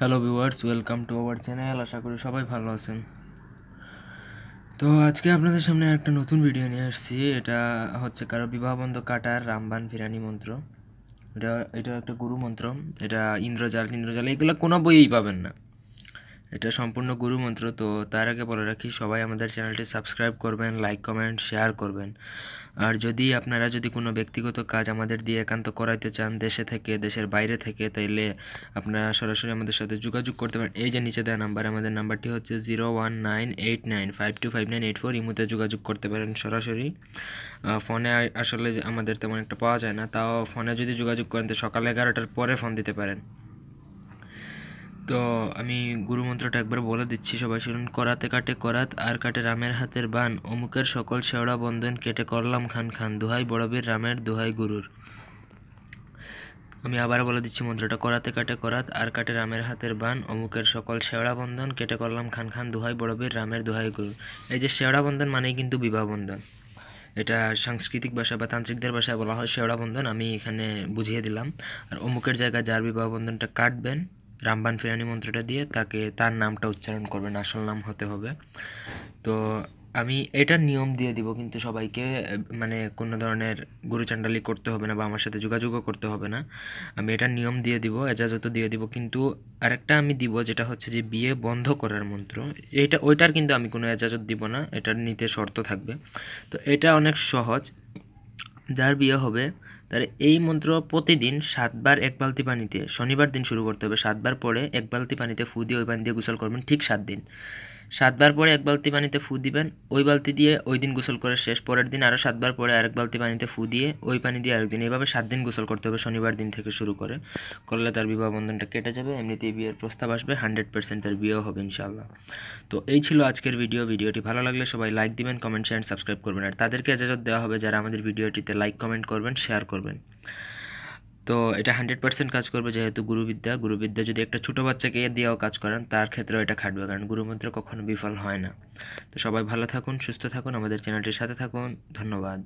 Hello viewers, welcome to our channel. আশা করি সবাই ভালো আছেন। তো আজকে আপনাদের সামনে একটা নতুন ভিডিও নিয়ে আসছি। এটা হচ্ছে কারও বিবাহবন্ধ কাটার রামবান ফিরানি মন্ত্র। এটা এটা একটা গুরু মন্ত্র। এটা ইন্দ্রজাল ইন্দ্রজাল, এগুলো কোনো বইয়েই পাবেন না। এটা সম্পূর্ণ গুরু মন্ত্র, তো তার আগে বলে রাখি, সবাই আমাদের চ্যানেলটি সাবস্ক্রাইব করবেন, লাইক, কমেন্ট, শেয়ার করবেন। আর যদি আপনারা যদি কোনো ব্যক্তিগত কাজ আমাদের দিয়ে একান্ত করাইতে চান, দেশে থেকে, দেশের বাইরে থেকে, তাইলে আপনারা সরাসরি আমাদের সাথে যোগাযোগ করতে পারেন। এই যে নিচে দেওয়া নাম্বার, আমাদের নাম্বারটি হচ্ছে zero one nine eight nine five two five nine eight four. ইমুতে যোগাযোগ করতে পারেন সরাসরি। ফোনে আসলে আমাদের তেমন একটা পাওয়া যায় না, তাও ফোনে যদি যোগাযোগ করেন, তো সকাল এগারোটার পরে ফোন দিতে পারেন। তো আমি গুরুমন্ত্রটা একবার বলে দিচ্ছি, সবাই শুনুন। করাতে কাটে করাত, আর কাটে রামের হাতের বান। অমুকের সকল শেওড়া বন্ধন কেটে করলাম খান খান। দুহাই বড়বীর রামের, দুহাই গুরুর। আমি আবার বলে দিচ্ছি মন্ত্রটা, করাতে কাটে করাত, আর কাটে রামের হাতের বান। অমুকের সকল শেওড়া বন্ধন কেটে করলাম খান খান। দুহাই বড়বীর রামের, দুহাই গুরুর। এই যে শেওড়া বন্ধন মানেই কিন্তু বিবাহ বন্ধন। এটা সাংস্কৃতিক ভাষা বা তান্ত্রিকদের ভাষায় বলা হয় শেওড়া বন্ধন। আমি এখানে বুঝিয়ে দিলাম। আর অমুকের জায়গায় যার বিবাহ বন্ধনটা কাটবেন রামবান ফিরানি মন্ত্রটা দিয়ে তাকে তার নামটা উচ্চারণ করবেন, আসল নাম হতে হবে। তো আমি এটার নিয়ম দিয়ে দিব, কিন্তু সবাইকে মানে কোনো ধরনের গুরুচাণ্ডালি করতে হবে না বা আমার সাথে যোগাযোগও করতে হবে না। আমি এটার নিয়ম দিয়ে দিব, এজাজতও দিয়ে দিব, কিন্তু আরেকটা আমি দিব যেটা হচ্ছে যে বিয়ে বন্ধ করার মন্ত্র। এটা, ওইটার কিন্তু আমি কোনো এজাজত দিব না, এটার নিতে শর্ত থাকবে। তো এটা অনেক সহজ। যার বিয়ে হবে তাহলে এই মন্ত্র প্রতিদিন সাতবার এক বালতি পানিতে, শনিবার দিন শুরু করতে হবে, সাতবার পরে এক বালতি পানিতে ফু দিয়ে ওই পানি দিয়ে গোসল করবেন ঠিক সাত দিন। সাতবার পরে এক বালতি পানিতে ফু দিবেন, ওই বালতি দিয়ে ওই দিন গোসল করে শেষ, পরের দিন আরও সাতবার পরে আরেক বালতি পানিতে ফু দিয়ে ওই পানি দিয়ে আরেকদিন। এইভাবে সাত দিন গোসল করতে হবে শনিবার দিন থেকে শুরু করে। করলে তার বিবাহ বন্ধনটা কেটে যাবে, এমনিতেই বিয়ের প্রস্তাব আসবে, হান্ড্রেড পার্সেন্ট তার বিয়েও হবে ইনশাল্লাহ তো এই ছিল আজকের ভিডিও। ভিডিওটি ভালো লাগলে সবাই লাইক দিবেন, কমেন্ট, শেয়ার, সাবস্ক্রাইব করবেন। আর তাদেরকে এজাজত দেওয়া হবে যারা আমাদের ভিডিওটিতে লাইক, কমেন্ট করবেন, শেয়ার করবেন। তো এটা হান্ড্রেড পার্সেন্ট কাজ করবে যেহেতু গুরুবিদ্যা। গুরুবিদ্যা যদি একটা ছোটো বাচ্চাকে দিয়েও কাজ করেন, তার ক্ষেত্রেও এটা খাটবে, কারণ গুরুমন্ত্র কখনো বিফল হয় না। তো সবাই ভালো থাকুন, সুস্থ থাকুন, আমাদের চ্যানেলটির সাথে থাকুন। ধন্যবাদ।